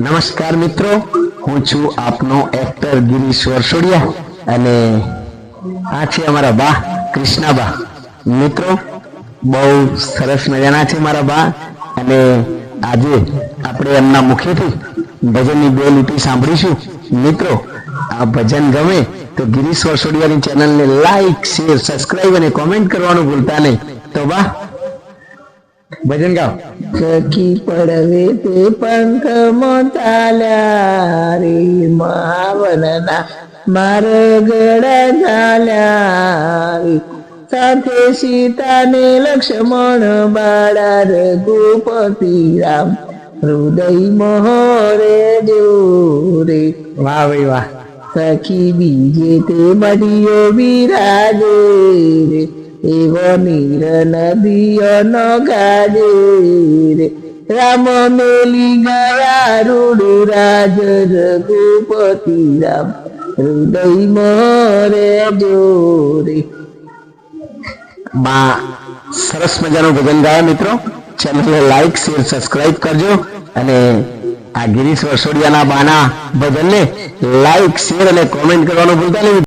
નમસ્કાર મિત્રો, હું છું આપનો એક્ટર ગિરીશ વરસોડિયા અને આ છે અમારા બા, કૃષ્ણાબા. મિત્રો, બહુ સરસ મજાના છે મારા બા અને આજે આપણે એમના મુખેથી ભજનની બે લીટી સાંભળીશું. મિત્રો, આ ભજન ગમે તો ગિરીશ વરસોડિયાની ચેનલને લાઈક શેર સબસ્ક્રાઇબ અને કોમેન્ટ કરવાનું ભૂલતા નહીં. તો બા भजन गाव सखी पडवे ते पंख मोताल्या रे महावनना मारगड झाल्या रे. साथे सीताने लक्ष्मण बाळा रघुपती राम हृदय मोहरे देव वा वै वा. सखी बीजे ते मरियो बिराजे रे. એવો નીર નદીઓ નો ગાજે રે. રામ મેલી ગયા રૂડુ રાજ રઘુપતિ રામ. હૃદય મોરે જોરે માં સરસ મજાનું ભજન ગાયા મિત્રો. ચેનલને લાઈક, શેર, સબસ્ક્રાઇબ કરજો અને આ ગિરીશ વરસોડિયાના બાના ભજનને લાઈક, શેર અને કોમેન્ટ કરવાનું ભૂલતા નહીં.